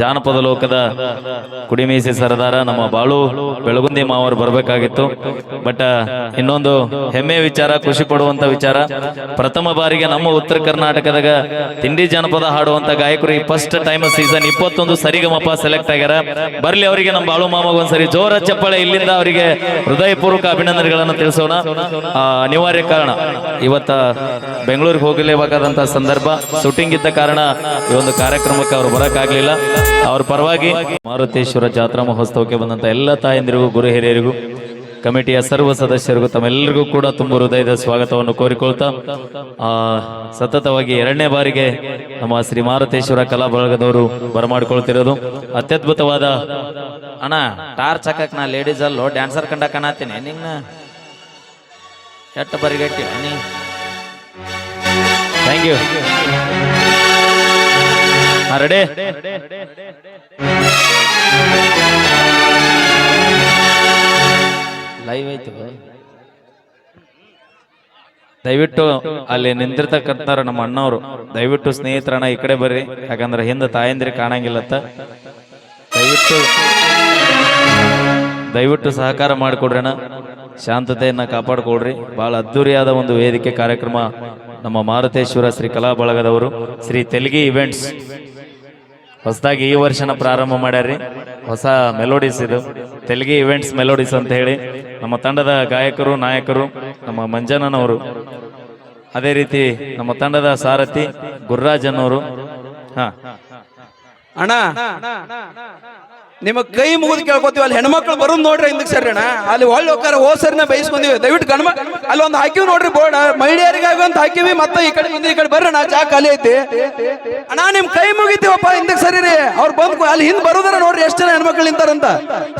ಜಾನಪದ ಲೋಕದ ಕುಡಿಮೀಸಿ ಸರದಾರ ನಮ್ಮ ಬಾಳು ಬೆಳಗುಂದಿ ಮಾವರು ಬರಬೇಕಾಗಿತ್ತು. ಬಟ್ ಇನ್ನೊಂದು ಹೆಮ್ಮೆ ವಿಚಾರ, ಖುಷಿ ಪಡುವಂತ ವಿಚಾರ. ಪ್ರಥಮ ಬಾರಿಗೆ ನಮ್ಮ ಉತ್ತರ ಕರ್ನಾಟಕದಾಗ ತಿಂಡಿ ಜಾನಪದ ಹಾಡುವಂತ ಗಾಯಕರು ಫಸ್ಟ್ ಟೈಮ್ ಸೀಸನ್ ಇಪ್ಪತ್ತೊಂದು ಸರಿಗಮಪ ಸೆಲೆಕ್ಟ್ ಆಗ್ಯಾರ. ಬರ್ಲಿ ಅವರಿಗೆ ನಮ್ಮ ಬಾಳು ಮಾಮಗ ಒಂದ್ಸರಿ ಜೋರ ಚಪ್ಪಳೆ ಇಲ್ಲಿಂದ ಅವರಿಗೆ ಹೃದಯಪೂರ್ವಕ ಅಭಿನಂದನೆಗಳನ್ನು ತಿಳಿಸೋಣ. ಅನಿವಾರ್ಯ ಕಾರಣ, ಇವತ್ತ ಬೆಂಗಳೂರಿಗೆ ಹೋಗಲೇಬೇಕಾದಂತಹ ಸಂದರ್ಭ. ಶೂಟಿಂಗ್ ಇದ್ದ ಕಾರಣ ಈ ಒಂದು ಕಾರ್ಯಕ್ರಮಕ್ಕೆ ಅವರು ಬರಕ್ಕಾಗ್ಲಿಲ್ಲ ಅವ್ರ ಪರವಾಗಿ ಮಾರುತೇಶ್ವರ ಜಾತ್ರಾ ಮಹೋತ್ಸವಕ್ಕೆ ಬಂದಂತ ಎಲ್ಲ ತಾಯಂದಿರಿಗೂ, ಗುರು ಹಿರಿಯರಿಗೂ, ಕಮಿಟಿಯ ಸರ್ವ ಸದಸ್ಯರಿಗೂ, ತಮ್ಮೆಲ್ಲರಿಗೂ ಕೂಡ ತುಂಬ ಹೃದಯದ ಸ್ವಾಗತವನ್ನು ಕೋರಿಕೊಳ್ತಾ, ಆ, ಸತತವಾಗಿ ಎರಡನೇ ಬಾರಿಗೆ ನಮ್ಮ ಶ್ರೀ ಮಾರುತೇಶ್ವರ ಕಲಾ ಬಳಗದವರು ಬರಮಾಡಿಕೊಳ್ತಿರೋದು. ಅತ್ಯದ್ಭುತವಾದ, ಅಣ್ಣ ಟಾರ್ಚ್ ಹಾಕಕ್ ನಾ ಲೇಡೀಸ್ ಅಲ್ಲೋ ಡ್ಯಾನ್ಸರ್ ಕಂಡ ಕಾಣತೀನಿ ನಿನ್ನ ಕೆಟ್ಟ ಬರಿಗಟ್ಟಿ ಥ್ಯಾಂಕ್ ಯು ರೆಡಿ ಲೈವ್ ಐತು ದಯವಿಟ್ಟು ಅಲ್ಲಿ ನಿಂತಿರ್ತಕ್ಕಂಥವ್ರು ನಮ್ಮ ಅಣ್ಣವರು. ದಯವಿಟ್ಟು ಸ್ನೇಹಿತರಣ್ಣ ಈ ಕಡೆ ಬರ್ರಿ. ಯಾಕಂದ್ರೆ ಹಿಂದೆ ತಾಯಂದ್ರಿ ಕಾಣಂಗಿಲ್ಲತ್ತ. ದಯವಿಟ್ಟು ದಯವಿಟ್ಟು ಸಹಕಾರ ಮಾಡಿಕೊಡ್ರಣ ಶಾಂತತೆಯನ್ನ ಕಾಪಾಡಿಕೊಡ್ರಿ. ಬಹಳ ಅದ್ದೂರಿಯಾದ ಒಂದು ವೇದಿಕೆ ಕಾರ್ಯಕ್ರಮ ನಮ್ಮ ಮಾರುತೇಶ್ವರ ಶ್ರೀ ಕಲಾ ಬಳಗದವರು ಶ್ರೀ ತೆಲುಗಿ ಇವೆಂಟ್ಸ್ ಹೊಸದಾಗಿ ಈ ವರ್ಷನ ಪ್ರಾರಂಭ ಮಾಡ್ಯಾರಿ ಹೊಸ ಮೆಲೋಡಿಸ್ ಇದು. ತೆಲುಗಿ ಇವೆಂಟ್ಸ್ ಮೆಲೋಡಿಸ್ ಅಂತ ಹೇಳಿ ನಮ್ಮ ತಂಡದ ಗಾಯಕರು, ನಾಯಕರು, ನಮ್ಮ ಮಂಜನನವರು, ಅದೇ ರೀತಿ ನಮ್ಮ ತಂಡದ ಸಾರಥಿ ಗುರ್ರಾಜನ್ ಅವರು ಹಾ. ಅಣ್ಣ. ನಿಮ್ಮ ಕೈ ಮುಗಿದು ಕೇಳ್ಕೊತೀವಿ, ಅಲ್ಲಿ ಹೆಣ್ಮಕ್ಳು ಬರೋದು ನೋಡ್ರಿ ಹಿಂದಕ್ಕೆ ಸರಿ ಅಣ್ಣ ಅಲ್ಲಿ ಒಳ್ಳೆ ಹೋಗ್ತಾರೆ ಓ ಸರಿನ ಬಯಸ್ಕೊಂಡಿವಿ ದಯವಿಟ್ಟು ಗಣಮ ಅಲ್ಲಿ ಒಂದು ಹಾಕಿವಿ ನೋಡ್ರಿ ಬೋರ್ಡ್. ಮಹಿಳೆಯರಿಗಾಗಿ ಒಂದು ಹಾಕಿವಿ, ಮತ್ತೆ ಈ ಕಡೆ ಬಂದು ಈ ಕಡೆ ಬರ್ರಣ ಚಾ ಖಾಲಿ ಐತಿ. ಅಣ್ಣ, ನಿಮ್ ಕೈ ಮುಗಿತೀವಪ್ಪ ಹಿಂದಕ್ಕೆ ಸರಿ ರೀ ಅವ್ರು ಬಂದ್ ಅಲ್ಲಿ ಹಿಂದ್ ಬರೋದಾರ ನೋಡ್ರಿ ಎಷ್ಟು ಜನ ಹೆಣ್ಮಕ್ಳು ನಿಂತಾರಂತ.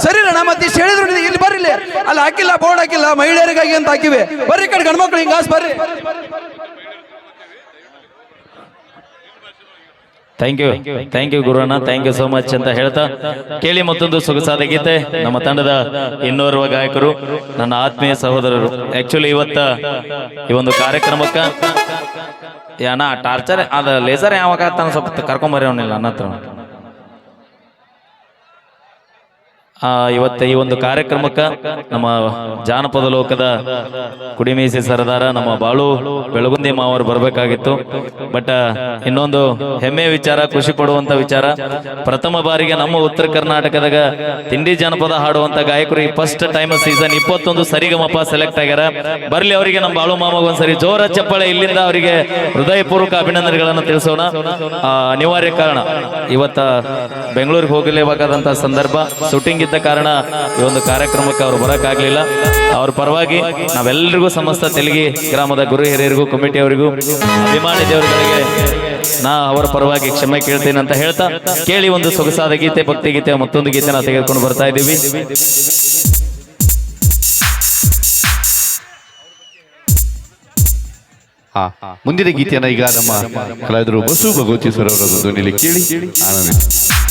ಸರಿ ಅಣ್ಣ ಮತ್ತೆ ಇಷ್ಟು ಹೇಳಿದ್ರು ಇಲ್ಲಿ ಬರ್ರಿ. ಅಲ್ಲಿ ಹಾಕಿಲ್ಲ, ಬೋರ್ಡ್ ಹಾಕಿಲ್ಲ, ಮಹಿಳೆಯರಿಗಾಗಿ ಅಂತ ಹಾಕಿವಿ. ಬರ್ರಿ ಈ ಕಡೆ ಗಂಡ್ಮಕ್ಳು ಹಿಂಗಾಸ್ ಬರ್ರಿ. Thank you thank you ಗುರುಣ್ಣ thank you so much ಅಂತ ಹೇಳ್ತಾ ಕೇಳಿ ಮತ್ತೊಂದು ಸೊಗಸಾದ ಗೀತೆ ನಮ್ಮ ತಂಡದ ಇನ್ನೋರ್ವ ಗಾಯಕರು ನನ್ನ ಆತ್ಮೀಯ ಸಹೋದರರು. ಆಕ್ಚುಲಿ ಇವತ್ತ ಈ ಒಂದು ಕಾರ್ಯಕ್ರಮಕ್ಕ ಏನ ಟಾರ್ಚರ್ ಅದ ಲೇಸರ್ ಯಾವಾಗ ಸ್ವಲ್ಪ ಕರ್ಕೊಂಬರ್ರಿ ಅವನಿಲ್ಲ ನನ್ನ ಹತ್ರ ಆ, ಇವತ್ತ ಈ ಒಂದು ಕಾರ್ಯಕ್ರಮಕ್ಕ ನಮ್ಮ ಜಾನಪದ ಲೋಕದ ಕುಡಿಮೀಸಿ ಸರದಾರ ನಮ್ಮ ಬಾಳು ಬೆಳಗುಂದಿ ಮಾವರು ಬರಬೇಕಾಗಿತ್ತು. ಬಟ್ ಇನ್ನೊಂದು ಹೆಮ್ಮೆ ವಿಚಾರ ಖುಷಿ ಪಡುವಂತ ವಿಚಾರ. ಪ್ರಥಮ ಬಾರಿಗೆ ನಮ್ಮ ಉತ್ತರ ಕರ್ನಾಟಕದಾಗ ತಿಂಡಿ ಜಾನಪದ ಹಾಡುವಂತ ಗಾಯಕರು ಈ ಫಸ್ಟ್ ಟೈಮ್ ಸೀಸನ್ ಇಪ್ಪತ್ತೊಂದು ಸರಿಗಮಪ ಸೆಲೆಕ್ಟ್ ಆಗ್ಯಾರ. ಬರ್ಲಿ ಅವರಿಗೆ ನಮ್ಮ ಬಾಳು ಮಾಮಗ ಒಂದ್ಸರಿ ಜೋರ ಚಪ್ಪಳೆ ಇಲ್ಲಿಂದ ಅವರಿಗೆ ಹೃದಯಪೂರ್ವಕ ಅಭಿನಂದನೆಗಳನ್ನು ತಿಳಿಸೋಣ. ಅನಿವಾರ್ಯ ಕಾರಣ ಇವತ್ತ ಬೆಂಗಳೂರಿಗೆ ಹೋಗಲೇಬೇಕಾದಂತ ಸಂದರ್ಭ ಶೂಟಿಂಗ್ ಇದ್ದ ಕಾರಣ ಈ ಒಂದು ಕಾರ್ಯಕ್ರಮಕ್ಕೆ ಅವರು ಬರೋಕ್ಕಾಗಲಿಲ್ಲ. ಅವ್ರ ಪರವಾಗಿ ನಾವೆಲ್ಲರಿಗೂ ಸಮಸ್ತ ತೆಲಗಿ ಗ್ರಾಮದ ಗುರು ಹಿರಿಯರಿಗೂ ಕಮಿಟಿಯವರಿಗೂ ಅಭಿಮಾನಿ ದೇವರುಗಳಿಗೆ ನಾ ಅವರ ಪರವಾಗಿ ಕ್ಷಮೆ ಕೇಳ್ತೇನೆ ಅಂತ ಹೇಳ್ತಾ ಕೇಳಿ ಒಂದು ಸೊಗಸಾದ ಗೀತೆ, ಭಕ್ತಿ ಗೀತೆ, ಮತ್ತೊಂದು ಗೀತೆ ನಾವು ತೆಗೆದುಕೊಂಡು ಬರ್ತಾ ಇದ್ದೀವಿ. ಮುಂದಿನ ಗೀತೆಯನ್ನು ಈಗ ನಮ್ಮ ಕಲಾವಿದರು ಬಸು ಭಗವತಿ ಸರ್ ಅವರ ಧ್ವನಿಯಲ್ಲಿ ಕೇಳಿ ಆನಂದಿಸಿ